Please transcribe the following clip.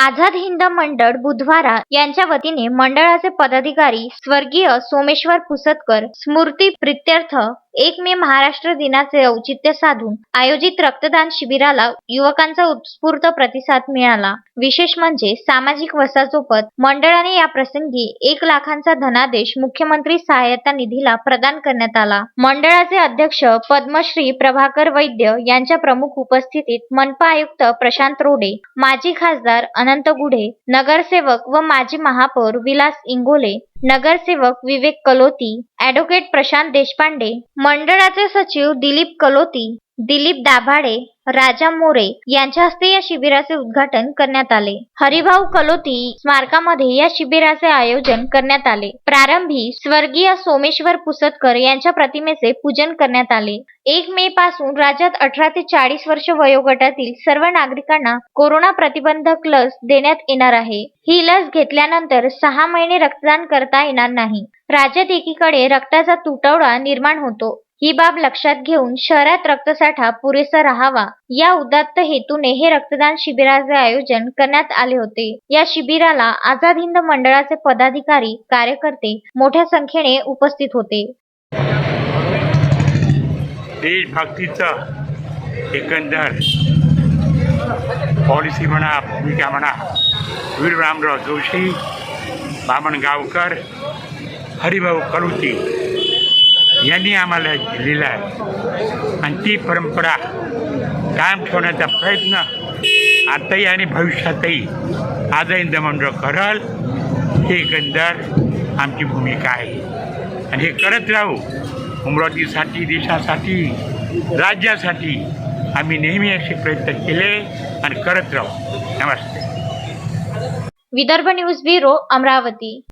आझाद हिंद मंडळ बुधवारा यांच्या वतीने मंडळाचे पदाधिकारी स्वर्गीय सोमेश्वर पुसतकर स्मृती प्रित्यर्थ एक मे महाराष्ट्र दिनाचे औचित्य साधून आयोजित रक्तदान शिबिराला युवकांचा उत्स्फूर्त प्रतिसाद मिळाला. विशेष म्हणजे सामाजिक वसाचोपत मंडळाने या प्रसंगी एक लाखांचा धनादेश मुख्यमंत्री सहाय्यता निधीला प्रदान करण्यात आला. मंडळाचे अध्यक्ष पद्मश्री प्रभाकर वैद्य यांच्या प्रमुख उपस्थितीत मनपा आयुक्त प्रशांत रोडे माजी खासदार अनंत गुढे नगरसेवक व माजी महापौर विलास इंगोले नगरसेवक विवेक कलोती ॲडव्होकेट प्रशांत देशपांडे मंडळाचे सचिव दिलीप कलोती. दिलीप दाभाडे राजा मोरे यांच्या हस्ते या शिबिराचे उद्घाटन करण्यात आले. हरिभाऊ कलोती स्मारकामध्ये या शिबिराचे आयोजन करण्यात आले. प्रारंभी स्वर्गीय सोमेश्वर पुसतकर यांच्या प्रतिमेचे पूजन करण्यात आले. एक मे पासून राज्यात अठरा ते चाळीस वर्ष वयोगटातील सर्व नागरिकांना कोरोना प्रतिबंधक लस देण्यात येणार आहे. ही लस घेतल्यानंतर सहा महिने रक्तदान करता येणार नाही. राज्यात एकीकडे रक्ताचा तुटवडा निर्माण होतो. ही बाब लक्षात घेऊन शहरात रक्तसाठा पुरेसा राहावा या उदात्त हेतूने हे रक्तदान शिबिराचे आयोजन करण्यात आले होते. या शिबिराला आझाद हिंद मंडळाचे पदाधिकारी कार्यकर्ते मोठ्या संख्येने उपस्थित होते. देशभक्तीचा एकंदर पॉलिसी म्हणा भूमिका म्हणा वीर रामराव जोशी बामण गावकर हरिभाऊ कलुती यांनी आम्हाला दिलेला आहे. आणि ती परंपरा कायम ठेवण्याचा प्रयत्न आताही आणि भविष्यातही आजही दमंडळ करल हे एकंदर आमची भूमिका आहे. आणि हे करत राहू अमरावतीसाठी देशासाठी राज्यासाठी आम्ही नेहमी असे प्रयत्न केले आणि करत राहू. नमस्ते. Vidarbha news bureau Amravati.